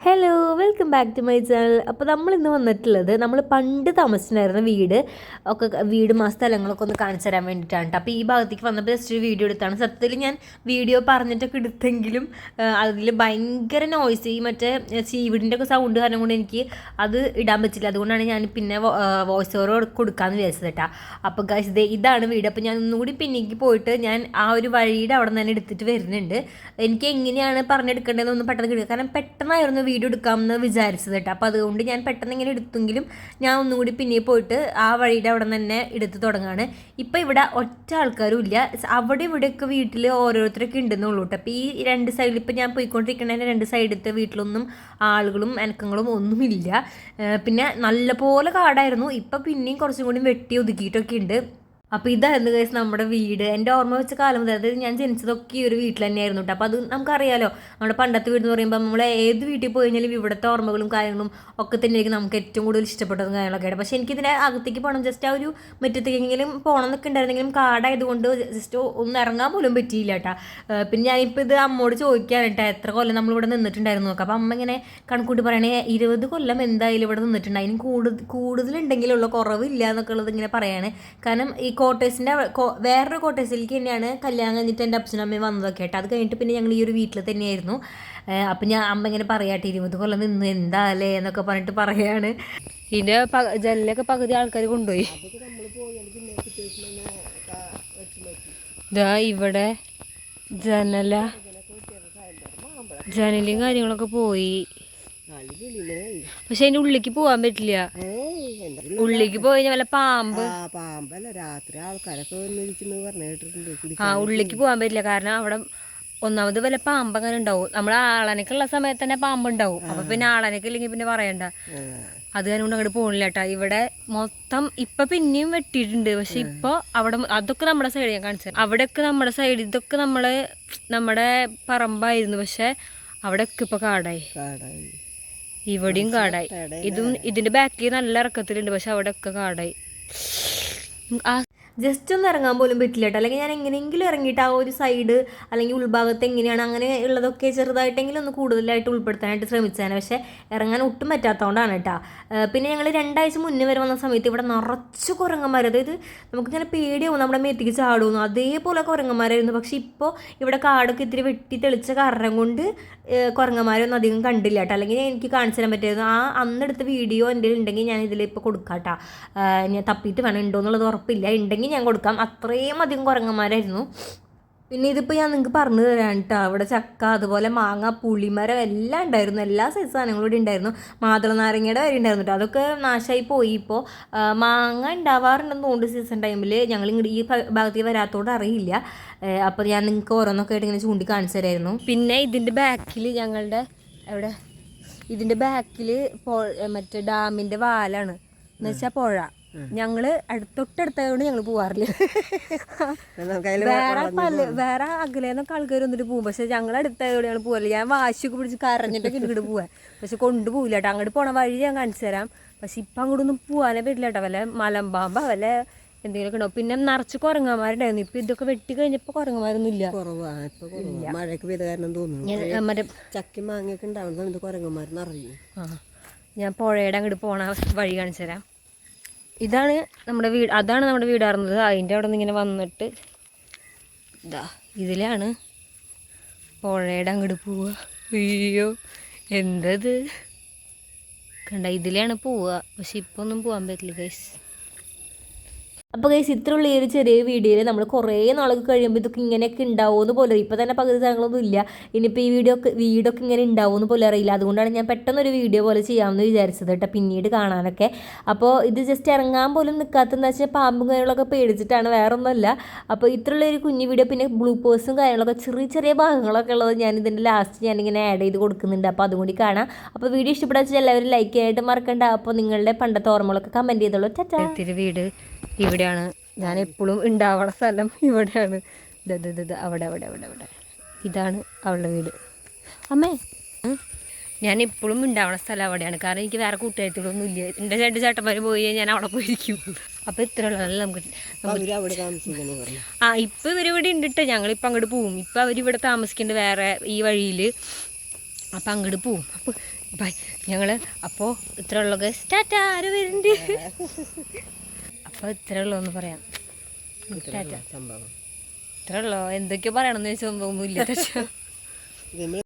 Hello welcome back to my channel അപ്പോൾ നമ്മൾ ഇന്ന് വന്നിട്ടുള്ളത് നമ്മൾ പണ്ട് താമസിച്ചിട്ടുണ്ടായിരുന്ന വീട് ഒക്കെ വീടും ആ സ്ഥലങ്ങളൊക്കെ ഒന്ന് കാണിച്ചു തരാൻ വേണ്ടിയിട്ടാണ് ട്ടോ. അപ്പോൾ ഈ ഭാഗത്തേക്ക് വന്നപ്പോൾ ജസ്റ്റ് ഒരു വീഡിയോ എടുത്താണ്. സത്യത്തിൽ ഞാൻ വീഡിയോ പറഞ്ഞിട്ടൊക്കെ എടുത്തെങ്കിലും അതിൽ ഭയങ്കര നോയ്സ് ഈ മറ്റേ ചീവിടിന്റെ ഒക്കെ സൗണ്ട് കാരണം കൊണ്ട് എനിക്ക് അത് ഇടാൻ പറ്റില്ല. അതുകൊണ്ടാണ് ഞാൻ പിന്നെ വോയിസ് ഓവർ കൊടുക്കാമെന്ന് വിചാരിച്ചത് കേട്ടോ അപ്പോൾ ഗൈസ് ദേ ഇതാണ് വീട്. അപ്പോൾ ഞാൻ ഒന്നുകൂടി പിന്നേക്ക് പോയിട്ട് ഞാൻ ആ ഒരു വഴിയുടെ അവിടെ നിന്ന് തന്നെ എടുത്തിട്ട് വരുന്നുണ്ട്. എനിക്ക് എങ്ങനെയാണ് പറഞ്ഞെടുക്കേണ്ടതെന്നൊന്നും പെട്ടെന്ന് കിട്ടുക കാരണം പെട്ടെന്നായിരുന്നു വീഡിയോ എടുക്കാമെന്ന് വിചാരിച്ചത് കേട്ടോ. അപ്പോൾ അതുകൊണ്ട് ഞാൻ പെട്ടെന്ന് ഇങ്ങനെ എടുത്തെങ്കിലും ഞാൻ ഒന്നുകൂടി പിന്നെ പോയിട്ട് ആ വഴിയുടെ അവിടെ തന്നെ എടുത്ത് തുടങ്ങുകയാണ് ഇപ്പോൾ ഇവിടെ ഒറ്റ ആൾക്കാരും ഇല്ല. അവിടെ ഇവിടെയൊക്കെ വീട്ടിൽ ഓരോരുത്തരൊക്കെ ഉണ്ടെന്നുള്ളൂ കേട്ടോ. അപ്പോൾ ഈ രണ്ട് സൈഡിൽ ഇപ്പോൾ ഞാൻ പോയിക്കൊണ്ടിരിക്കുന്നതിന്റെ രണ്ട് സൈഡിലത്തെ വീട്ടിലൊന്നും ആളുകളും അനക്കങ്ങളും ഒന്നുമില്ല പിന്നെ നല്ലപോലെ കാടായിരുന്നു. ഇപ്പം പിന്നെയും കുറച്ചും കൂടി വെട്ടി ഒതുക്കിയിട്ടൊക്കെ ഉണ്ട്. അപ്പോൾ ഇതായിരുന്നു കേസ് നമ്മുടെ വീട്. എന്റെ ഓർമ്മ വെച്ച കാലം മുതൽ അതായത് ഞാൻ ജനിച്ചതൊക്കെ ഈ ഒരു വീട്ടിൽ തന്നെയായിരുന്നു കേട്ടോ അപ്പോൾ അത് നമുക്കറിയാലോ നമ്മുടെ പണ്ടത്തെ വീട് എന്ന് പറയുമ്പോൾ നമ്മൾ ഏത് വീട്ടിൽ പോയി കഴിഞ്ഞാലും ഇവിടുത്തെ ഓർമ്മകളും കാര്യങ്ങളും ഒക്കെ തന്നെയായിരിക്കും നമുക്ക് ഏറ്റവും കൂടുതൽ ഇഷ്ടപ്പെട്ടതും കാര്യങ്ങളൊക്കെ ആയിട്ട്. പക്ഷേ ഇതിനെ അകത്തേക്ക് പോകണം ജസ്റ്റ് ആ ഒരു മുറ്റത്തേക്കെങ്കിലും പോകണം എന്നൊക്കെ ഉണ്ടായിരുന്നെങ്കിലും കാടായതുകൊണ്ട് ജസ്റ്റ് ഒന്ന് ഇറങ്ങാൻ പോലും പറ്റിയില്ല കേട്ടോ പിന്നെ ഞാനിപ്പോൾ ഇത് അമ്മോട് ചോദിക്കാൻ കേട്ടോ എത്ര കൊല്ലം നമ്മൾ നമ്മളിവിടെ നിന്നിട്ടുണ്ടായിരുന്നു നോക്കാം. അപ്പോൾ അമ്മ ഇങ്ങനെ കണക്കൂട്ടി പറയണേ ഇരുപത് കൊല്ലം എന്തായാലും ഇവിടെ നിന്നിട്ടുണ്ട് അതിന് കൂടുതൽ കൂടുതലുണ്ടെങ്കിലുള്ള കുറവില്ല എന്നൊക്കെ ഉള്ളത് ഇങ്ങനെ പറയാണ്. കാരണം ഈ കോട്ടേഴ്സിന്റെ വേറൊരു കോട്ടേഴ്സിലേക്ക് തന്നെയാണ് കല്യാണം കഴിഞ്ഞിട്ട് എന്റെ അച്ഛനും അമ്മയും വന്നതൊക്കെ ആയിട്ട് അത് കഴിഞ്ഞിട്ട് പിന്നെ ഞങ്ങൾ ഈ ഒരു വീട്ടിൽ തന്നെയായിരുന്നു. അപ്പം ഞാൻ അമ്മ ഇങ്ങനെ പറയാട്ടെ ഇരുപത് കൊല്ലം നിന്ന് എന്താ അല്ലേ എന്നൊക്കെ പറഞ്ഞിട്ട് പറയാണ്. ഇതിന്റെ പ ജനലൊക്കെ പകുതി ആൾക്കാർ കൊണ്ടുപോയി. ഇതാ ഇവിടെ ജനല ജനലും കാര്യങ്ങളൊക്കെ പോയി. പക്ഷെ അതിന്റെ ഉള്ളിലേക്ക് പോവാൻ പറ്റില്ല. ഉള്ളിലേക്ക് പോയി വല്ല പാമ്പ്? ആ പാമ്പല്ല. രാത്രി ആൾക്കാരൊക്കെ വന്നിരിക്കുന്നു പറഞ്ഞു കേട്ടിട്ടുണ്ട് ആ ഉള്ളിക്ക് പോകാൻ പറ്റില്ല. കാരണം അവിടെ ഒന്നാമത് വല്ല പാമ്പ് അങ്ങനെ ഉണ്ടാവും. നമ്മൾ ആളനക്കുള്ള സമയത്ത് തന്നെ പാമ്പ് ഉണ്ടാവും അപ്പൊ പിന്നെ ആളനക്ക് ഇല്ലെങ്കിൽ പിന്നെ പറയണ്ട. അത് കാരണം കൊണ്ട് അങ്ങോട്ട് പോണില്ല കേട്ടാ ഇവിടെ മൊത്തം ഇപ്പൊ പിന്നെയും വെട്ടിയിട്ടുണ്ട്. പക്ഷെ ഇപ്പൊ അവിടെ അതൊക്കെ നമ്മുടെ സൈഡ് ഞാൻ കാണിച്ചത് അവിടെയൊക്കെ നമ്മുടെ സൈഡ് ഇതൊക്കെ നമ്മൾ നമ്മുടെ പറമ്പായിരുന്നു. പക്ഷെ അവിടെയൊക്കെ ഇപ്പൊ കാടായി. കാടായി. ഇവിടെയും കാടായി. ഇതും ഇതിന്റെ ബാക്കിൽ നല്ല ഇറക്കത്തിലുണ്ട് പക്ഷെ അവിടെ ഒക്കെ കാടായി. ആ ജസ്റ്റ് ഒന്ന് ഇറങ്ങാൻ പോലും പറ്റില്ല കേട്ടോ. അല്ലെങ്കിൽ ഞാൻ എങ്ങനെയെങ്കിലും ഇറങ്ങിയിട്ട് ആ ഒരു സൈഡ് അല്ലെങ്കിൽ ഉൾഭാഗത്ത് എങ്ങനെയാണ് അങ്ങനെ ഉള്ളതൊക്കെ ചെറുതായിട്ടെങ്കിലും ഒന്ന് കൂടുതലായിട്ട് ഉൾപ്പെടുത്താനായിട്ട് ശ്രമിച്ചതാണ്. പക്ഷേ ഇറങ്ങാൻ ഒട്ടും പറ്റാത്തതുകൊണ്ടാണ് കേട്ടോ. പിന്നെ ഞങ്ങൾ രണ്ടാഴ്ച മുന്നേ വരെ വന്ന സമയത്ത് ഇവിടെ നിറച്ച് കുരങ്ങന്മാർ അതായത് നമുക്കിങ്ങനെ പേടിയാവും നമ്മുടെ മേത്തിക്ക് ചാടുന്നു അതേപോലെ കുരങ്ങന്മാരായിരുന്നു. പക്ഷെ ഇപ്പോൾ ഇവിടെ കാടൊക്കെ ഇത്തിരി വെട്ടി തെളിച്ച കാരണം കൊണ്ട് കുരങ്ങന്മാരൊന്നും അധികം കണ്ടില്ല കേട്ടോ. അല്ലെങ്കിൽ എനിക്ക് കാണിച്ചു തരാൻ പറ്റിയത് ആ അന്നെടുത്ത വീഡിയോ എന്റെ ഉണ്ടെങ്കിൽ ഞാൻ ഇതിൽ ഇപ്പോൾ കൊടുക്കാം കേട്ടോ. ഞാൻ തപ്പിയിട്ട് വേണം ഉണ്ടോ എന്നുള്ളത് ഉറപ്പില്ല. ഉണ്ടെങ്കിൽ ഞാൻ കൊടുക്കാം. അത്രയും അധികം കുരങ്ങന്മാരായിരുന്നു. പിന്നെ ഇതിപ്പോൾ ഞാൻ നിങ്ങൾക്ക് പറഞ്ഞു തരാം കേട്ടോ അവിടെ ചക്ക അതുപോലെ മാങ്ങ പുളിമരം എല്ലാം ഉണ്ടായിരുന്നു. എല്ലാ സൈസ് സാധനങ്ങളും ഇവിടെ ഉണ്ടായിരുന്നു. മാതള നാരങ്ങയുടെ വരെ ഉണ്ടായിരുന്നു കേട്ടോ അതൊക്കെ നാശമായി പോയി ഇപ്പോൾ മാങ്ങ ഉണ്ടാവാറുണ്ടെന്ന് തോന്നുന്നു സീസൺ ടൈമിൽ ഞങ്ങൾ ഇങ്ങോട്ട് ഈ ഭാഗത്തേക്ക് വരാത്തോട് അറിയില്ല. അപ്പോൾ ഞാൻ നിങ്ങൾക്ക് ഓരോന്നൊക്കെ ആയിട്ട് ഇങ്ങനെ ചൂണ്ടി കാണിച്ചു തരായിരുന്നു. പിന്നെ ഇതിന്റെ ബാക്കിൽ ഞങ്ങളുടെ എവിടെ? ഇതിന്റെ ബാക്കിൽ മറ്റേ ഡാമിന്റെ വാലാണ്. എന്ന് വെച്ചാൽ പുഴ. ഞങ്ങൾ തൊട്ടടുത്തായതുകൊണ്ട് ഞങ്ങൾ പോവാറില്ല. വേറെ പല വേറെ അകലെന്നൊക്കെ ആൾക്കാർ വന്നിട്ട് പോകും പക്ഷെ ഞങ്ങൾ അടുത്തായതുകൊണ്ട് ഞങ്ങൾ പോവില്ല ഞാൻ വാശിയൊക്കെ പിടിച്ച് കരഞ്ഞിട്ടൊക്കെ ഇങ്ങോട്ട് പോവാൻ പക്ഷെ കൊണ്ടുപോകില്ല കേട്ടോ അങ്ങോട്ട് പോണ വഴി ഞാൻ കാണിച്ചു തരാം. പക്ഷെ ഇപ്പം അങ്ങോട്ടൊന്നും പോകാനേ പറ്റില്ല കേട്ടോ വല്ല മലമ്പാമ്പ വല്ല എന്തെങ്കിലും ഉണ്ടാവും. പിന്നെ നിറച്ച് കുരങ്ങന്മാരുണ്ടായിരുന്നു. ഇപ്പൊ ഇതൊക്കെ വെട്ടി കഴിഞ്ഞപ്പോ കുരങ്ങന്മാരൊന്നും ഇല്ല. മഴയൊക്കെ പെയ്ത കാരണം തോന്നുന്നു. മറ്റേ ചക്കി മാങ്ങയൊക്കെ ഉണ്ടാവുന്ന സമയത്ത് കുരങ്ങന്മാർ നിറയും. ഞാൻ പുഴയുടെ അങ്ങോട്ട് പോണ വഴി കാണിച്ചു തരാം. ഇതാണ് നമ്മുടെ വീട് അതാണ് നമ്മുടെ വീടാർന്നത് അതിന്റെ അവിടെ നിന്ന് ഇങ്ങനെ വന്നിട്ട് ഇതാ ഇതിലാണ് പുഴയുടെ അങ്ങോട്ട് പോവുക. അയ്യോ എന്തത്? കണ്ട ഇതിലാണ് പോവുക. പക്ഷെ ഇപ്പോൾ ഒന്നും പോകാൻ പറ്റില്ല ഗൈസ് അപ്പോൾ ഗൈസ് ഇത്രയുള്ള ഈ ഒരു ചെറിയ വീഡിയോയിൽ നമ്മൾ കുറേ നാളൊക്കെ കഴിയുമ്പോൾ ഇതൊക്കെ ഇങ്ങനെയൊക്കെ ഉണ്ടാവുമെന്ന് പോലെ ഇപ്പോൾ തന്നെ പകുതി സാധനങ്ങളൊന്നും ഇല്ല. ഇനിയിപ്പോൾ ഈ വീഡിയോ വീടൊക്കെ ഇങ്ങനെ ഉണ്ടാവുമെന്ന് പോലെ അറിയില്ല. അതുകൊണ്ടാണ് ഞാൻ പെട്ടെന്ന് ഒരു വീഡിയോ പോലെ ചെയ്യാമെന്ന് വിചാരിച്ചത് കേട്ടോ പിന്നീട് കാണാനൊക്കെ. അപ്പോൾ ഇത് ജസ്റ്റ് ഇറങ്ങാൻ പോലും നിൽക്കാത്തതെന്ന് വെച്ചാൽ പാമ്പും കാര്യങ്ങളൊക്കെ പേടിച്ചിട്ടാണ് വേറെ ഒന്നുമല്ല അപ്പോൾ ഇത്രയുള്ള ഒരു കുഞ്ഞു വീഡിയോ പിന്നെ ബ്ലൂപ്പേഴ്സും കാര്യങ്ങളൊക്കെ ചെറിയ ചെറിയ ഭാഗങ്ങളൊക്കെ ഉള്ളത് ഞാൻ ഇതിന്റെ ലാസ്റ്റ് ഞാനിങ്ങനെ ആഡ് ചെയ്ത് കൊടുക്കുന്നുണ്ട്. അപ്പോൾ അതും കൂടി കാണാം. അപ്പോൾ വീഡിയോ ഇഷ്ടപ്പെടാൻ വെച്ചാൽ എല്ലാവരും ലൈക്ക് ചെയ്യാനായിട്ട് മറക്കണ്ട. അപ്പോൾ നിങ്ങളുടെ പണ്ടത്തെ ഓർമ്മകളൊക്കെ കമന്റ് ചെയ്തോളൂ. ചാ വീട്. ഇവിടെയാണ്. ഞാൻ എപ്പോഴും ഉണ്ടാവണ സ്ഥലം ഇവിടെയാണ്. അവിടെ അവിടെ അവിടെ അവിടെ. ഇതാണ് അവളുടെ വീട്. അമ്മേ ഞാൻ എപ്പോഴും ഉണ്ടാവണ സ്ഥലം അവിടെയാണ്. കാരണം എനിക്ക് വേറെ കൂട്ടുകാരികളൊന്നും ഇല്ല. എന്റെ രണ്ട് ചേട്ടന്മാർ പോയി ഞാൻ അവിടെ പോയിരിക്കും. അപ്പോൾ ഇത്ര ഉള്ളതല്ല നമുക്ക് ആ ഇപ്പം ഇവരിവിടെ ഇവിടെ ഉണ്ട് ഞങ്ങൾ ഞങ്ങളിപ്പോൾ അങ്ങോട്ട് പോവും. ഇപ്പം അവരിവിടെ താമസിക്കുന്നുണ്ട് വേറെ ഈ വഴിയിൽ അപ്പം അങ്ങോട്ട് പോവും. അപ്പോൾ ബൈ ഞങ്ങൾ അപ്പോൾ ഇത്ര ഉള്ളത് സ്റ്റാറ്റ ആര് വരുന്നുണ്ട് അപ്പോൾ ഇത്ര ഉള്ളൂ എന്ന് പറയാം. ഇത്ര ഉള്ളോ എന്തൊക്കെയോ പറയണമെന്ന് ചോദിച്ചാൽ ഒന്നുമില്ല നമ്മൾ